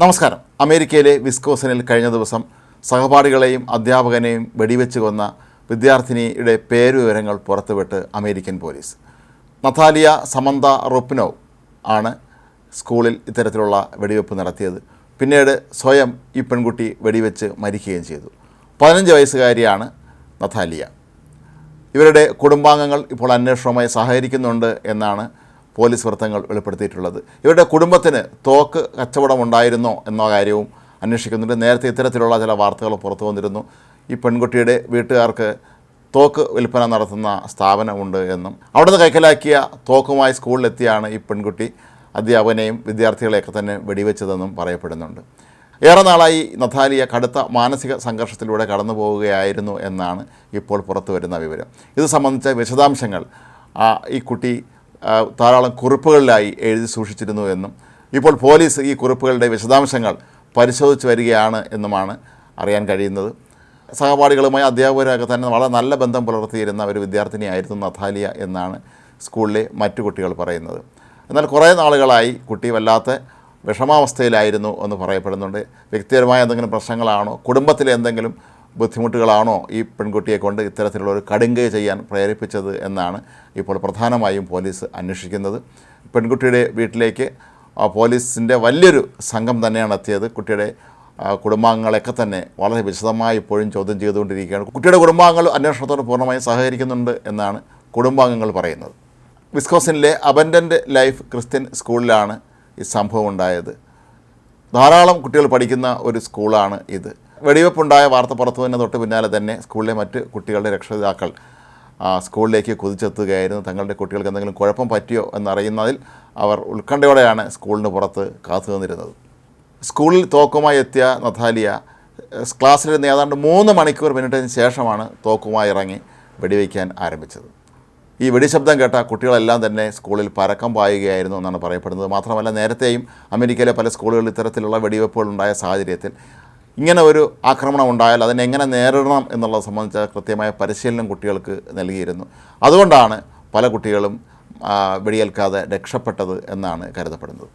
നമസ്കാരം. അമേരിക്കയിലെ വിസ്കോസനിൽ കഴിഞ്ഞ ദിവസം സഹപാഠികളെയും അധ്യാപകനെയും വെടിവെച്ച് കൊന്ന വിദ്യാർത്ഥിനിയുടെ പേരുവിവരങ്ങൾ പുറത്തുവിട്ട് American police. Natalia Samantha Ropnov ആണ് സ്കൂളിൽ ഇത്തരത്തിലുള്ള വെടിവെപ്പ് നടത്തിയത്. പിന്നീട് സ്വയം ഈ പെൺകുട്ടി വെടിവെച്ച് മരിക്കുകയും ചെയ്തു. പതിനഞ്ച് വയസ്സുകാരിയാണ് നഥാലിയ. ഇവരുടെ കുടുംബാംഗങ്ങൾ ഇപ്പോൾ അന്വേഷണവുമായി സഹകരിക്കുന്നുണ്ട് എന്നാണ് പോലീസ് വൃത്തങ്ങൾ വെളിപ്പെടുത്തിയിട്ടുള്ളത്. ഇവരുടെ കുടുംബത്തിന് തോക്ക് കച്ചവടം ഉണ്ടായിരുന്നോ എന്ന കാര്യവും അന്വേഷിക്കുന്നുണ്ട്. നേരത്തെ ഇത്തരത്തിലുള്ള ചില വാർത്തകൾ പുറത്തു വന്നിരുന്നു. ഈ പെൺകുട്ടിയുടെ വീട്ടുകാർക്ക് തോക്ക് വിൽപ്പന നടത്തുന്ന സ്ഥാപനമുണ്ട് എന്നും. അവിടുന്ന് കൈക്കലാക്കിയ തോക്കുമായി സ്കൂളിലെത്തിയാണ് ഈ പെൺകുട്ടി അധ്യാപകനെയും വിദ്യാർത്ഥികളെയൊക്കെ തന്നെ വെടിവെച്ചതെന്നും പറയപ്പെടുന്നുണ്ട്. ഏറെ നാളായി നഥാലിയ കടുത്ത മാനസിക സംഘർഷത്തിലൂടെ കടന്നു പോവുകയായിരുന്നു എന്നാണ് ഇപ്പോൾ പുറത്തു വരുന്ന വിവരം. ഇത് സംബന്ധിച്ച വിശദാംശങ്ങൾ ഈ കുട്ടി ധാരാളം കുറിപ്പുകളിലായി എഴുതി സൂക്ഷിച്ചിരുന്നു എന്നും ഇപ്പോൾ പോലീസ് ഈ കുറിപ്പുകളുടെ വിശദാംശങ്ങൾ പരിശോധിച്ച് വരികയാണ് എന്നുമാണ് അറിയാൻ കഴിയുന്നത്. സഹപാഠികളുമായി അധ്യാപകരൊക്കെ തന്നെ വളരെ നല്ല ബന്ധം പുലർത്തിയിരുന്ന ഒരു വിദ്യാർത്ഥിനിയായിരുന്നു നഥാലിയ എന്നാണ് സ്കൂളിലെ മറ്റു കുട്ടികൾ പറയുന്നത്. എന്നാൽ കുറേ നാളുകളായി കുട്ടി വല്ലാത്ത വിഷമാവസ്ഥയിലായിരുന്നു എന്ന് പറയപ്പെടുന്നുണ്ട്. വ്യക്തിപരമായ എന്തെങ്കിലും പ്രശ്നങ്ങളാണോ? കുടുംബത്തിലെ എന്തെങ്കിലും ബുദ്ധിമുട്ടുകളാണോ ഈ പെൺകുട്ടിയെ കൊണ്ട് ഇത്തരത്തിലുള്ള ഒരു കടുങ്കൈ ചെയ്യാൻ പ്രേരിപ്പിച്ചത് എന്നാണ് ഇപ്പോൾ പ്രധാനമായും പോലീസ് അന്വേഷിക്കുന്നത്. പെൺകുട്ടിയുടെ വീട്ടിലേക്ക് പോലീസിന്റെ വലിയൊരു സംഘം തന്നെയാണ് എത്തിയത്. കുട്ടിയുടെ കുടുംബാംഗങ്ങളെയൊക്കെ തന്നെ വളരെ വിശദമായി ഇപ്പോഴും ചോദ്യം ചെയ്തുകൊണ്ടിരിക്കുകയാണ്. കുട്ടിയുടെ കുടുംബാംഗങ്ങൾ അന്വേഷണത്തോട് പൂർണമായും സഹകരിക്കുന്നുണ്ട് എന്നാണ് കുടുംബാംഗങ്ങൾ പറയുന്നത്. വിസ്കോസിനിലെ അബൻഡന്റ് ലൈഫ് ക്രിസ്ത്യൻ സ്കൂളിലാണ് ഈ സംഭവം ഉണ്ടായത്. ധാരാളം കുട്ടികൾ പഠിക്കുന്ന ഒരു സ്കൂളാണ് ഇത്. വെടിവെപ്പുണ്ടായ വാർത്ത പുറത്തു വന്ന തൊട്ട് പിന്നാലെ തന്നെ സ്കൂളിലെ മറ്റ് കുട്ടികളുടെ രക്ഷിതാക്കൾ സ്കൂളിലേക്ക് കുതിച്ചെത്തുകയായിരുന്നു. തങ്ങളുടെ കുട്ടികൾക്ക് എന്തെങ്കിലും കുഴപ്പം പറ്റിയോ എന്നറിയുന്നതിൽ അവർ ഉത്കണ്ഠയോടെയാണ് സ്കൂളിന് പുറത്ത് കാത്തു നിന്നിരുന്നത്. സ്കൂളിൽ തോക്കുമായി എത്തിയ നഥാലിയ ക്ലാസ്സിലിരുന്ന് ഏതാണ്ട് മൂന്ന് മണിക്കൂർ മിനിറ്റിന് ശേഷമാണ് തോക്കുമായി ഇറങ്ങി വെടിവെക്കാൻ ആരംഭിച്ചത്. ഈ വെടിശബ്ദം കേട്ട കുട്ടികളെല്ലാം തന്നെ സ്കൂളിൽ പരക്കം പായുകയായിരുന്നു എന്നാണ് പറയപ്പെടുന്നത്. മാത്രമല്ല നേരത്തെയും അമേരിക്കയിലെ പല സ്കൂളുകളിൽ ഇത്തരത്തിലുള്ള വെടിവെപ്പുകൾ ഉണ്ടായ സാഹചര്യത്തിൽ ഇങ്ങനെ ഒരു ആക്രമണം ഉണ്ടായാൽ അതിനെങ്ങനെ നേരിടണം എന്നുള്ളത് സംബന്ധിച്ച കൃത്യമായ പരിശീലനം കുട്ടികൾക്ക് നൽകിയിരുന്നു. അതുകൊണ്ടാണ് പല കുട്ടികളും വെടിയേൽക്കാതെ രക്ഷപ്പെട്ടത് എന്നാണ് കരുതപ്പെടുന്നത്.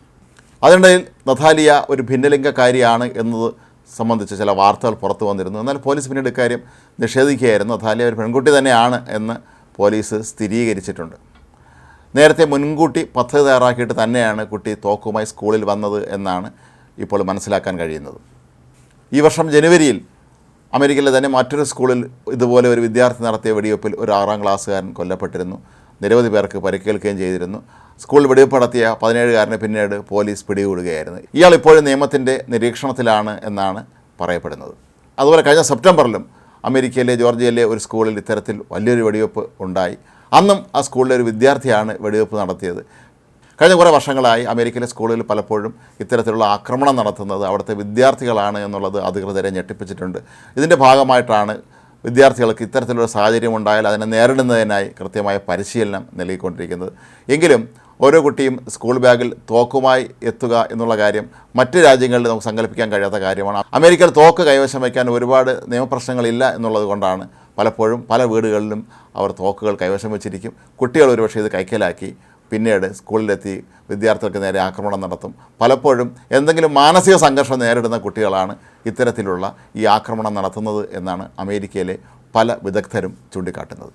അതിനിടയിൽ നഥാലിയ ഒരു ഭിന്നലിംഗക്കാരിയാണ് എന്നത് സംബന്ധിച്ച് ചില വാർത്തകൾ പുറത്തു വന്നിരുന്നു. എന്നാൽ പോലീസ് പിന്നീട് ഇക്കാര്യം നിഷേധിക്കുകയായിരുന്നു. നഥാലിയ ഒരു പെൺകുട്ടി തന്നെയാണ് എന്ന് പോലീസ് സ്ഥിരീകരിച്ചിട്ടുണ്ട്. നേരത്തെ മുൻകൂട്ടി പദ്ധതി തയ്യാറാക്കിയിട്ട് തന്നെയാണ് കുട്ടി തോക്കുമായി സ്കൂളിൽ വന്നത് എന്നാണ് ഇപ്പോൾ മനസ്സിലാക്കാൻ കഴിയുന്നത്. ഈ വർഷം ജനുവരിയിൽ അമേരിക്കയിലെ തന്നെ മറ്റൊരു സ്കൂളിൽ ഇതുപോലെ ഒരു വിദ്യാർത്ഥി നടത്തിയ വെടിവെപ്പിൽ ഒരു ആറാം ക്ലാസ്സുകാരൻ കൊല്ലപ്പെട്ടിരുന്നു. നിരവധി പേർക്ക് പരിക്കേൽക്കുകയും ചെയ്തിരുന്നു. സ്കൂൾ വെടിവെപ്പ് നടത്തിയ പതിനേഴുകാരനെ പിന്നീട് പോലീസ് പിടികൂടുകയായിരുന്നു. ഇയാൾ ഇപ്പോഴും നിയമത്തിന്റെ നിരീക്ഷണത്തിലാണ് എന്നാണ് പറയപ്പെടുന്നത്. അതുപോലെ കഴിഞ്ഞ സെപ്റ്റംബറിലും അമേരിക്കയിലെ ജോർജിയയിലെ ഒരു സ്കൂളിൽ ഇത്തരത്തിൽ വലിയൊരു വെടിവെപ്പ് ഉണ്ടായി. അന്നും ആ സ്കൂളിലെ ഒരു വിദ്യാർത്ഥിയാണ് വെടിവെപ്പ് നടത്തിയത്. കഴിഞ്ഞ കുറേ വർഷങ്ങളായി അമേരിക്കയിലെ സ്കൂളുകളിൽ പലപ്പോഴും ഇത്തരത്തിലുള്ള ആക്രമണം നടത്തുന്നത് അവിടുത്തെ വിദ്യാർത്ഥികളാണ് എന്നുള്ളത് അധികൃതരെ ഞെട്ടിപ്പിച്ചിട്ടുണ്ട്. ഇതിന്റെ ഭാഗമായിട്ടാണ് വിദ്യാർത്ഥികൾക്ക് ഇത്തരത്തിലുള്ള സാഹചര്യം ഉണ്ടായാൽ അതിനെ നേരിടുന്നതിനായി കൃത്യമായ പരിശീലനം നൽകിക്കൊണ്ടിരിക്കുന്നത്. എങ്കിലും ഓരോ കുട്ടിയും സ്കൂൾ ബാഗിൽ തോക്കുമായി എത്തുക എന്നുള്ള കാര്യം മറ്റ് രാജ്യങ്ങളിൽ നമുക്ക് സങ്കല്പിക്കാൻ കഴിയാത്ത കാര്യമാണ്. അമേരിക്കയിൽ തോക്ക് കൈവശം വയ്ക്കാൻ ഒരുപാട് നിയമപ്രശ്നങ്ങളില്ല എന്നുള്ളത് കൊണ്ടാണ് പലപ്പോഴും പല വീടുകളിലും അവർ തോക്കുകൾ കൈവശം വെച്ചിരിക്കും. കുട്ടികൾ ഒരുപക്ഷെ ഇത് കൈക്കലാക്കി പിന്നീട് സ്കൂളിലെത്തി വിദ്യാർത്ഥികൾക്ക് നേരെ ആക്രമണം നടത്തും. പലപ്പോഴും എന്തെങ്കിലും മാനസിക സംഘർഷം നേരിടുന്ന കുട്ടികളാണ് ഇത്തരത്തിലുള്ള ഈ ആക്രമണം നടത്തുന്നത് എന്നാണ് അമേരിക്കയിലെ പല വിദഗ്ധരും ചൂണ്ടിക്കാട്ടുന്നത്.